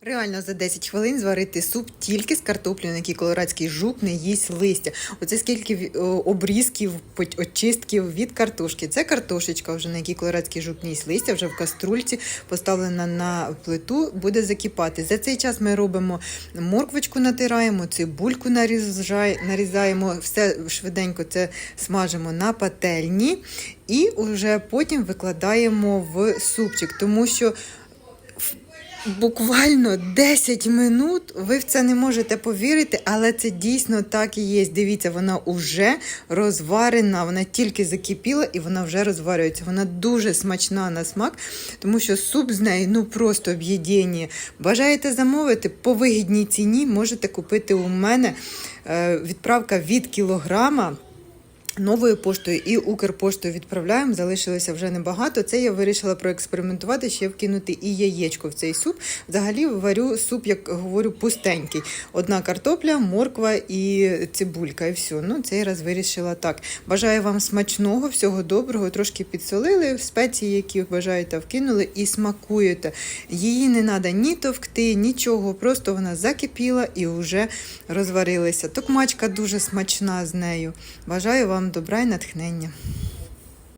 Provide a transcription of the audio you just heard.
Реально за 10 хвилин зварити суп тільки з картоплею, на який колорадський жук не їсть листя. Оце скільки ві- обрізків, очистків від картошки. Це картошечка, вже на якій колорадський жук не їсть листя, вже в каструльці поставлена на плиту, буде закипати. За цей час ми робимо морквочку, натираємо, цибульку нарізаємо, все швиденько це смажимо на пательні і вже потім викладаємо в супчик, тому що Буквально 10 минут, ви в це не можете повірити, але це дійсно так і є. Дивіться, вона вже розварена, вона тільки закипіла і вона вже розварюється. Вона дуже смачна на смак, тому що суп з неї ну просто об'єднання. Бажаєте замовити по вигідній ціні, можете купити у мене Е, відправка від кілограма. Новою поштою і Укрпоштою відправляємо. Залишилося вже небагато. Це я вирішила проекспериментувати, ще вкинути і яєчко в цей суп. Взагалі варю суп, як говорю, пустенький. Одна картопля, морква і цибулька. І все. Ну, цей раз вирішила так. Бажаю вам смачного, всього доброго. Трошки підсолили спеції, які бажаєте, вкинули і смакуєте. Її не треба ні товкти, нічого. Просто вона закипіла і вже розварилася. Токмачка дуже смачна з нею. Бажаю вам добра і натхнення.